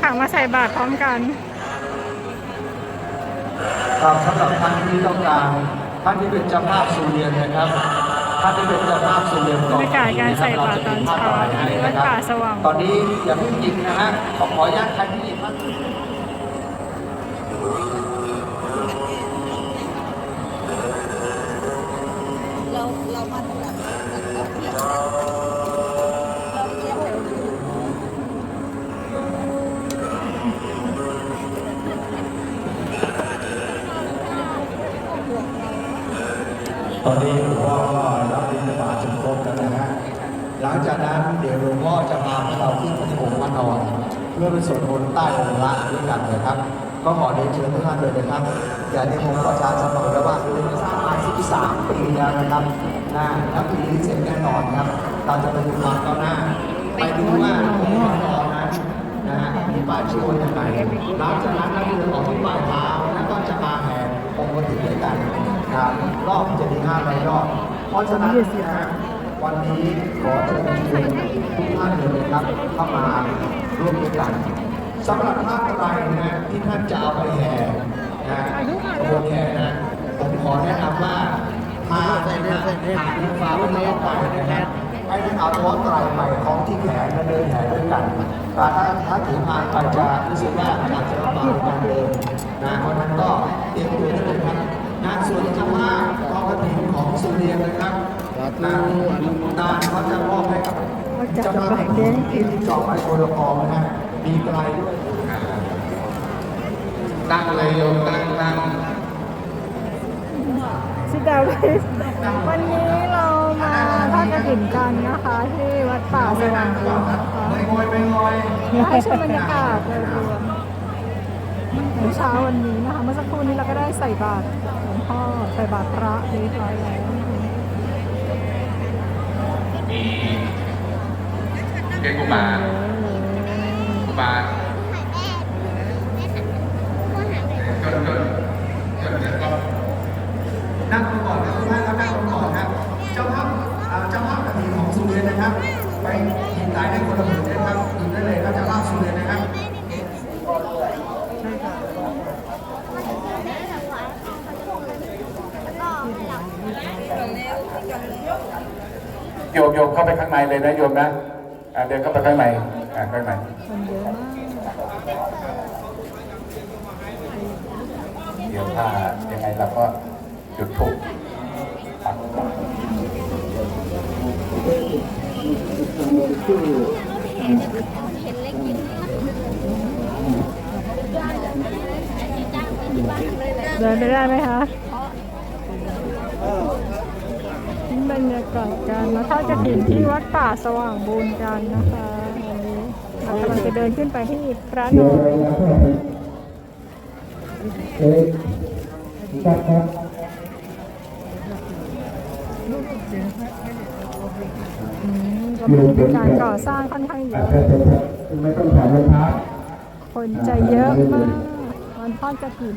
ค่ะ มาใส่บาตรพร้อมกันครับสำหรับท่านที่ต้องการท่านที่เป็นเจ้าภาพสุเรียนนะครับท่านที่เป็นเจ้าภาพสุเรียนบรรยากาศการใส่บาตรตอนเช้าที่วัดป่าสว่างตอนนี้อย่าเพิ่งหยิบนะฮะขอขออนุญาตท่านที่หยิบท่าน ตอนนี้หลวงพ่อก็รับบิณฑบาตจนครบแล้วนะฮะหลังจากนั้นเดี๋ยวหลวงพ่อจะพาพวกเราขึ้นพระองค์พระนอนเพื่อไปสวดมนต์ใต้องค์พระด้วยกันนะครับ ก็ขอเรียนเชิญทุกท่านเลยนะครับอย่าได้ผมประชาสัมพันธ์แล้วว่าเป็นสร้างมา13ปีแล้วนะครับนะและปีนี้เสร็จแน่นอนครับ เราจะไปดูความก้าวหน้า ไปดูว่าองค์พระนอนนั้นนะฮะมีป้ายชื่อว่าอย่างไรหลังจากนั้นเราจะเดินออกที่ปลายเท้าแล้วก็จะมาแห่องค์พระถึงด้วยกัน นะครับรอบเจ็ดถึงห้าร้อยรอบ เพราะฉะนั้นนะฮะวันนี้ขอเชิญชวนทุกท่านเลยนะครับเข้ามาร่วมด้วยกันสำหรับผ้าไตรนะที่ท่านจะเอาไปแห่นะขบวนแห่นะผมขอแนะนำว่าผ้านะฮะหากมีฟ้าไม่ต้องไปนะครับให้ท่านเอาท้อนไตรไปคล้องที่แขนและเดินแห่ด้วยกันแต่ถ้าถ้าถือพานไปจะรู้สึกว่าอาจจะลำบากในการเดินนะเพราะนั้นก็เตรียมตัวได้เลยครับ งานส่วนเจ้าภาพกองกระถิ่นของสุเรียนนะครับนะนานเขาจะมอบให้กับเจ้าภาพแห่งนี้ที่สองไปโคโลคอมนะฮะมีไกลด้วยตั้งเลยโยมตั้งตั้งชิดาวิสวันนี้เรามาทอดกระถิ่นกันนะคะ ที่วัดป่าสว่างบุญนะคะไม่งอยไม่งอยให้ชมบรรยากาศโดยรวมในเช้าวันนี้นะคะ เมื่อสักครู่นี้เราก็ได้ใส่บาตรหลวง พ่อใส่บาตรพระเรียบร้อยแล้วมีเรียกกุมารกุมารจนจนจนจนก็นั่งลงก่อนครับทุกท่านครับนั่งลงก่อนครับเจ้าภาพเจ้าภาพกระถิ่นของสุเรนนะครับ ไปหยิบได้ในคนละหมื่นนะครับหยิบได้เลยครับเจ้าภาพสุเรนนะครับ โยมโยมเข้าไปข้างในเลยนะโยมนะเดินเข้าไปข้างในข้างในคนเยอะมากเดี๋ยวถ้ายังไงเราก็จุดธูปปักเดินไปได้ไหมคะ บรรยากาศการมาทอดกระถิ่นที่วัดป่าสว่างบุญกันนะคะวันนี้เรากำลังจะเดินขึ้นไปที่พระนอนเอ๊ะครับครับอืมกำลังเป็นการก่อสร้างค่อนข้างเยอะไม่ต้องถอดรองเท้าคนจะเยอะมากวันทอดกระถิ่น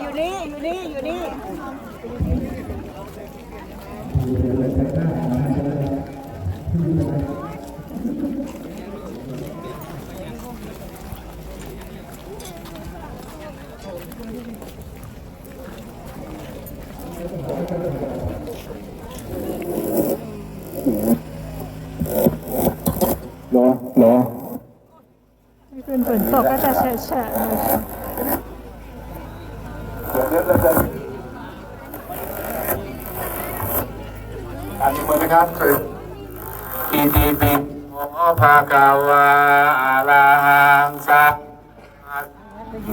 อยู่นี่ อยู่นี่ อยู่นี่อยู่นี่รอรอนี่คืนฝนตกก็จะแฉะๆ นนี้มือนะครับคืออิติปิโสภะคะวะอะระหังสัมมา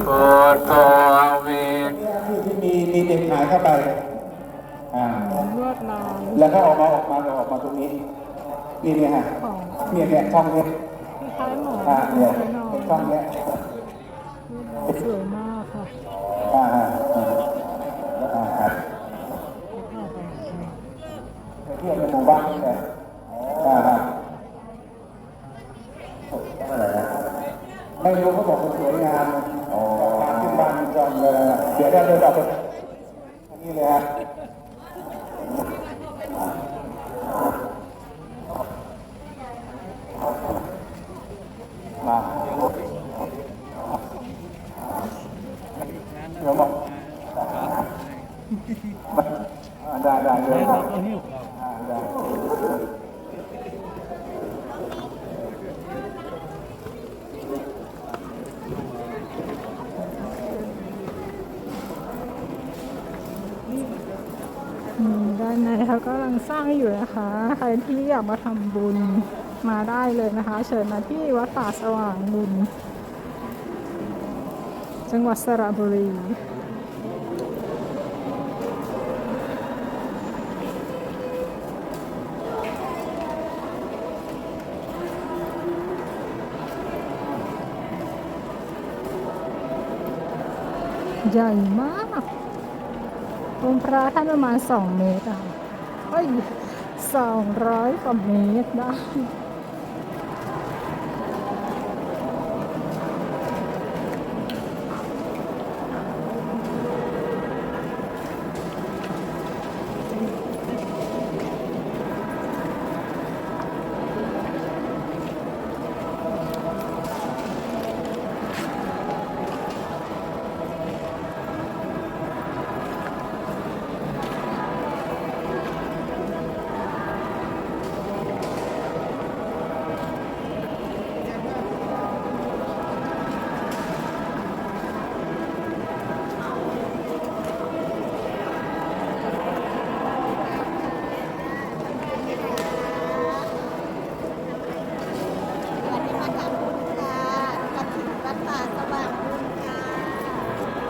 พุทโธเวทที่มีมีเด็กหายเข้าไปอ่าลวดลายแล้วก็ออกมาออกมาออกมาตรงนี้ นี่เนี่ยฮะของเนี่ยเนี่ยช่องเนี้ยคล้ายๆหมอนอ่าเนี่ยคล้ายๆนอนช่องเนี้ยสวยมากค่ะอ่าอ่าอ่าอ่าครับ ไปเที่ยวในหมู่บ้านนี่แหละอ่าอ่าอะไรนะไม่รู้เขาบอกมันสวยงามอ๋อขึ้นบ้านจอมเลยนะเดี๋ยวได้เลยเอาไปอันนี้เลยฮะมาเดี๋ยวบอกอ่าได้ได้เลยอ่าได้ อืมด้านใน เขากำลังสร้างอยู่นะคะ ใครที่อยากมาทำบุญมาได้เลยนะคะ เชิญมาที่วัดป่าสว่างบุญ จังหวัดสระบุรีใหญ่มากองค์พระท่านประมาณ2เมตรอะ ค่ะเฮ้ยสองร้อยกว่าเมตรได้ วันนี้มาทำบุญค่ะกฐินวัดป่าสว่างบุญค่ะ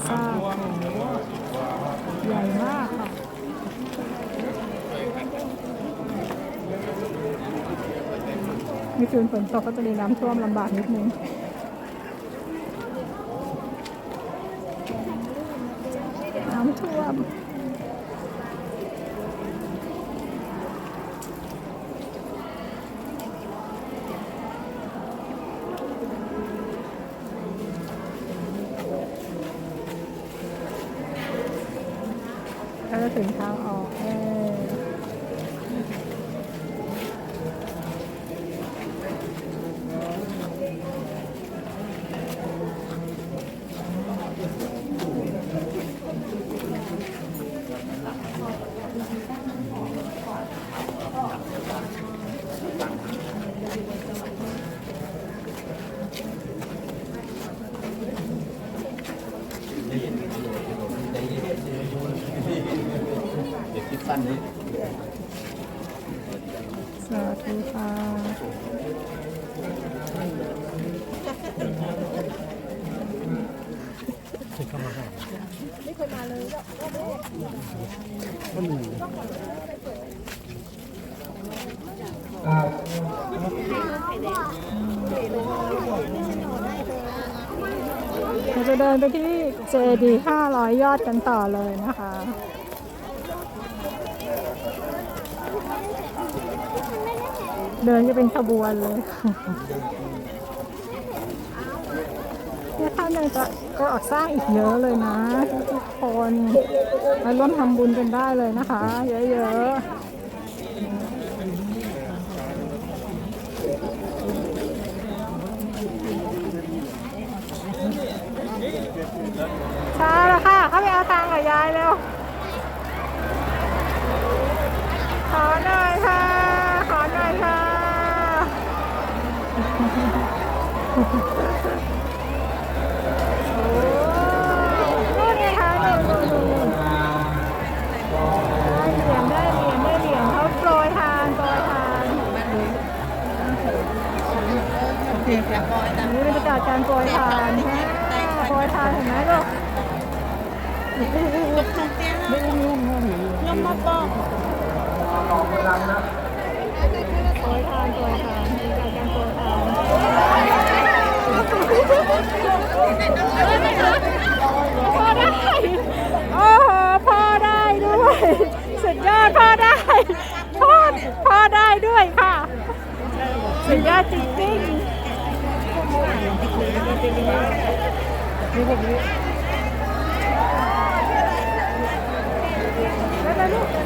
โครงสร้าใหญ่มากค่ะมีคืนฝนตกก็จะมีน้ำท่วมลำบากนิดนึง น้ำท่วม ก็จะถึงทางออกเออสาธุค่ะ เดินไปที่เจดี500 ยอดกันต่อเลยนะคะเดินจะเป็นขบวนเลยเนี่ยท่านยังจะก็ออกสร้างอีกเยอะเลยนะ ทุกคนมาร่วมทำบุญกันได้เลยนะคะ เยอะๆ ไปเอาตังค์กับยายเร็ว ขอหน่อยค่ะ ขอหน่อยค่ะ โอ้นู่นไนู่นนู่นนู่นได้เหรียญได้เหรียญได้เหรียญเขาโปรยทานโปรยทานเดี๋ยวจะต่อการโปรยทานนะโปรยทานเห็นไหมลูก ยากาศการโปรยทานพ่อได้โอ้โหพ่อได้ด้วย สุดยอดพ่อได้พ่อพ่อได้ด้วยค่ะ สุดยอดจริงๆ นี่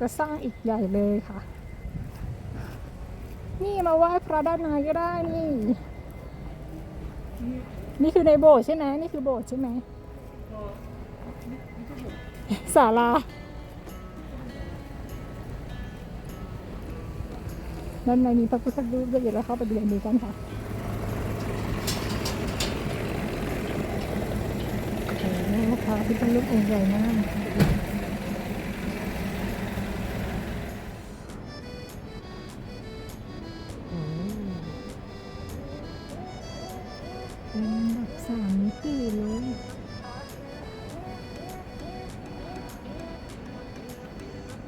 จะสร้างอีกใหญ่เลยค่ะ นี่มาไหว้พระด้านในก็ได้นี่ นี่คือในโบสถ์ใช่ไหมนี่คือโบสถ์ใช่ไหมศาลาด้านในมีพระพุทธรูปด้วยเดี๋ยวเราเข้าไปดูอันนี้กันค่ะโอ้โหพระพุทธรูปองค์ใหญ่มาก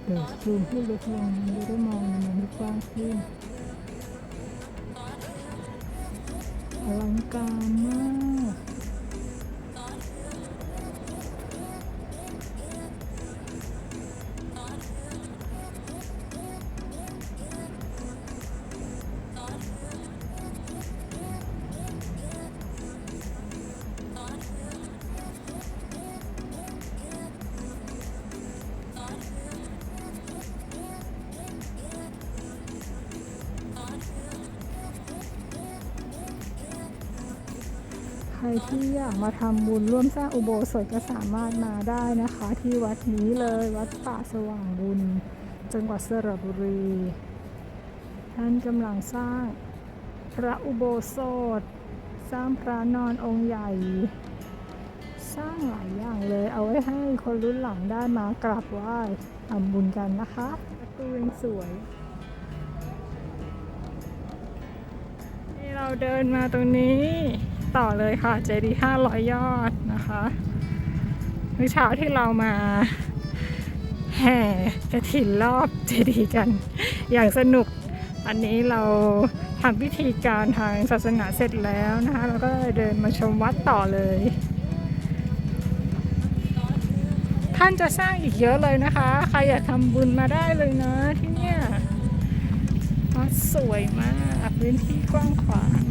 เดี๋ยวซูมให้เล็กลงจะได้มองในมุมที่กว้างขึ้นอลังการมาก มาทำบุญร่วมสร้างอุโบสถก็สามารถมาได้นะคะ ที่วัดนี้เลยวัดป่าสว่างบุญ จังหวัดสระบุรี ท่านกำลังสร้างพระอุโบสถ สร้างพระนอนองค์ใหญ่ สร้างหลายอย่างเลยเอาไว้ให้คนรุ่นหลังได้มากราบไหว้ทำบุญกันนะคะประตูยังสวยนี่เราเดินมาตรงนี้ ต่อเลยค่ะเจดีห้าร้อยยอดนะคะเมื่อเช้าที่เรามาแห่กระถินรอบเจดีกัน อย่างสนุก อันนี้เราทำพิธีการทางศาสนาเสร็จแล้วนะคะเราก็เดินมาชมวัดต่อเลย ท่านจะสร้างอีกเยอะเลยนะคะ ใครอยากทำบุญมาได้เลยนะที่เนี่ยวัดสวยมาก พื้นที่กว้างขวาง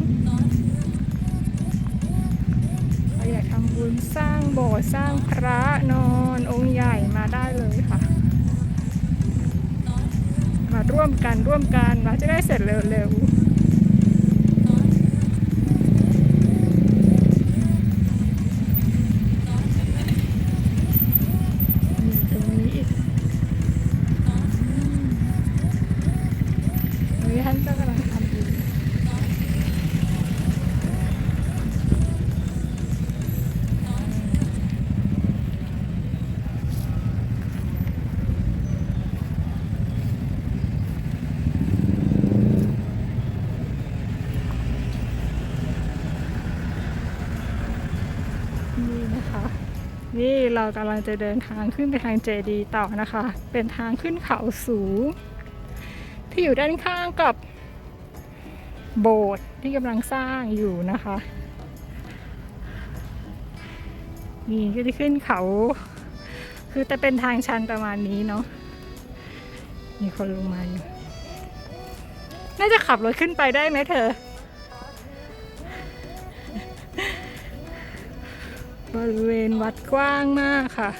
บุญสร้างโบสถ์สร้างพระนอนองค์ใหญ่มาได้เลยค่ะ มาร่วมกันร่วมกันเราจะได้เสร็จเร็วๆมีตรงนี้อีก ตรงนี้ท่านก็กำลังทำอยู่นี่นะคะ นี่ เรากำลังจะเดินทางขึ้นไปทางเจดีต่อนะคะ เป็นทางขึ้นเขาสูง ที่อยู่ด้านข้างกับโบสถ์ที่กำลังสร้างอยู่นะคะ นี่ก็จะขึ้นเขา คือจะเป็นทางชันประมาณนี้เนาะ มีคนลงมาอยู่ น่าจะขับรถขึ้นไปได้ไหมเธอ บริเวณวัดกว้างมากค่ะ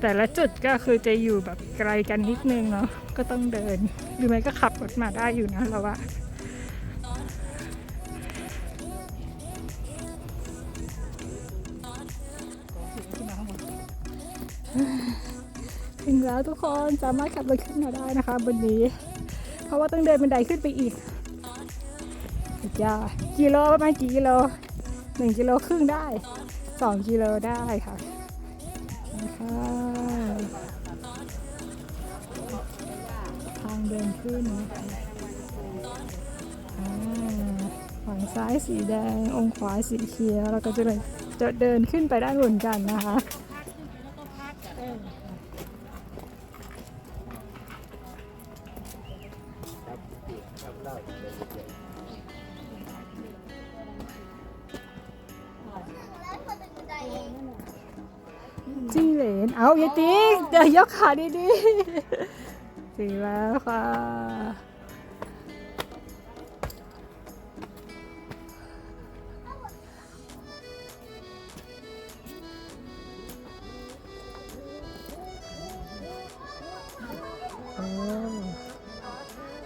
แต่ละจุดก็คือจะอยู่แบบไกลกันนิดนึงเนาะก็ต้องเดินหรือไม่ก็ขับรถมาได้อยู่นะเราว่าถึงแล้วทุกคนสามารถขับรถขึ้นมาได้นะคะบนนี้ เพราะว่าต้องเดินบันไดขึ้นไปอีกสุดยอดกิโลประมาณกี่กิโลหนึ่งกิโลครึ่งได้ สองกิโลได้ค่ะทางเดินขึ้นนะคะฝั่งซ้ายสีแดง องขวาสีเขียวเราก็จะเดินจะเดินขึ้นไปด้านบนกันนะคะ อาอย่าตีเดี๋ยวยกขาดีๆถึงแล้วค่ะ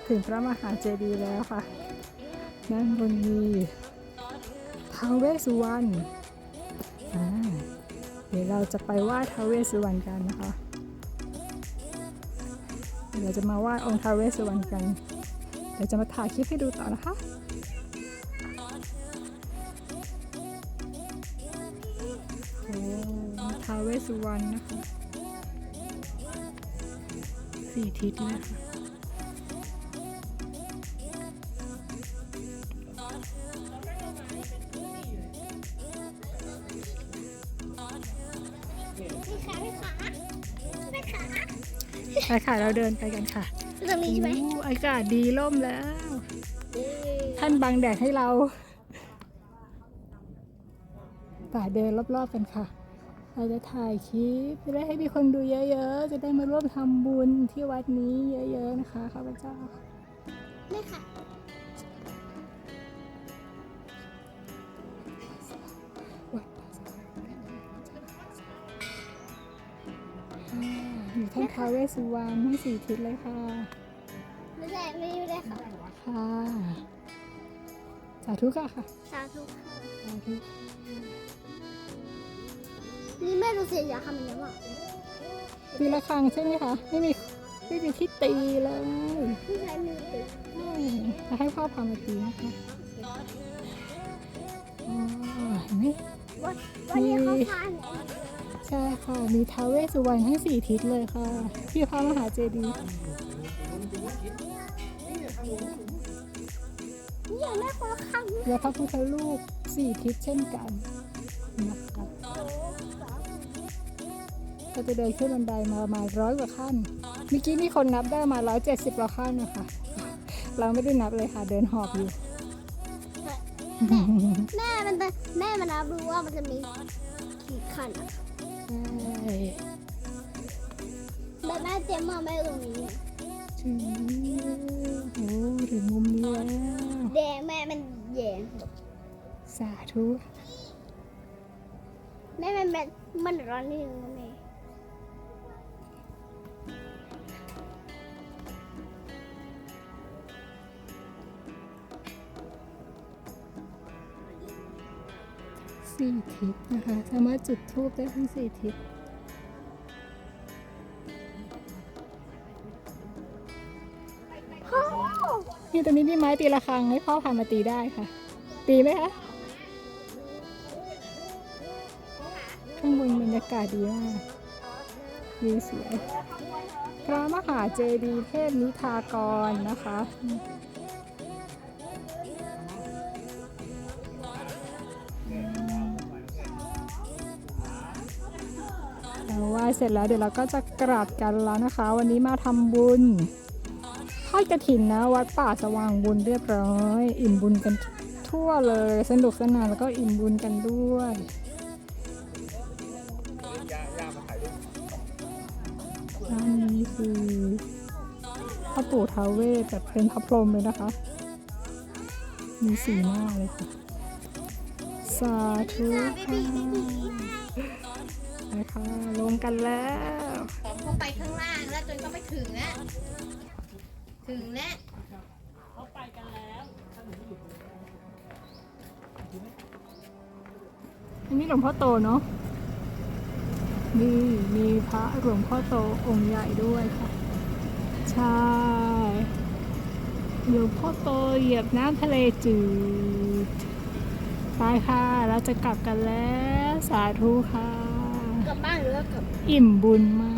ถึงพระมหาเจดีย์แล้วค่ะด้านบนมีท้าวเวสุวรรณอ่า ดี๋ยวเราจะไปไหว้ทาวเวสุวรรณกันนะคะเดี๋ยวจะมาไหว้องค์ทาวเวสุวรรณกัน เดี๋ยวจะมาถ่ายคลิปให้ดูต่อนะคะโอ้ทาวเวสสุวรรณนะคะสี่ทิศเลยค่ะ ไปค่ะเราเดินไปกันค่ะตรงนี้ใช่ไหมอู้อากาศดีร่มแล้ว ท่านบังแดดให้เราป่าเดินรอบๆกันค่ะ เราจะถ่ายคลิปจะได้ให้มีคนดูเยอะๆ จะได้มาร่วมทำบุญที่วัดนี้เยอะๆนะคะข้าพเจ้าไม่ค่ะ มีท่านท้าวเวสสุวรรณทั้งสี่ทิศเลยค่ะ ไม่ได้ไม่ได้ค่ะ ค่ะสาธุค่ะค่ะสาธุค่ะ สาธุนี่แม่ดูเสียอยากทำอย่างนี้ว่ะตีละครังใช่ไหมคะไม่มีไม่มีที่ตีเลยผู้ชายมือติดจะให้พ่อพามาตีนะคะอ๋อเห็นไหมวั ใช่ค่ะ มีท้าวเวสสุวรรณทั้งสี่ทิศเลยค่ะ ที่พระมหาเจดีย์นี่ยังไม่พอคำและพระพุทธรูปสี่ทิศเช่นกันนะคะก็จะเดินขึ้นบันไดมาประมาณร้อยกว่าขั้นเมื่อกี้มีคนนับได้มาร้อยเจ็ดสิบกว่าขั้นนะคะเราไม่ได้นับเลยค่ะ เดินหอบอยู่แม่มันเป็นแม่มันรับรู้ว่ามันจะมีกี่ขั้นอะ แต่แม่เตรียมมาแม่ตรงนี้ถึงโอ้ถึงมุมแล้วแดงแม่มันแยงสาธุแม่มันมันมันร้อนนิดนึงแม่สี่ทิศนะคะ สามารถจุดธูปได้ทั้งสี่ทิศ ตรงนี้มีไม้ตีละครังให้พ่อพามาตีได้ค่ะ ตีไหมคะข้างบนบรรยากาศดีมากวิวสวยพระมหาเจดีย์เทพนิทากรนะคะเราไหว้เสร็จแล้วเดี๋ยวเราก็จะกราบกันแล้วนะคะ วันนี้มาทำบุญ อดกระถินนะ วัดป่าสว่างบุญเรียบร้อย อิ่มบุญกันทั่วเลยสนุกสนานแล้วก็อิ่มบุญกันด้วยด้านนี้คือพ่อปู่ท้าวเวสแบบเป็นพระพรหมเลยนะคะ มีสีหน้าเลยค่ะ สาธุค่ะไปค่ะลงกันแล้วผมไปข้างล่างแล้วจนก็ไม่ถึง แล้วถึงแล้วอันนี้หลวงพ่อโตเนาะนี่มีพระหลวงพ่อโตองค์ใหญ่ด้วยค่ะ ใช่หลวงพ่อโตเหยียบน้ำทะเลจืดไปค่ะ เราจะกลับกันแล้ว สาธุค่ะ กลับบ้านหรือว่ากลับ อิ่มบุญมาก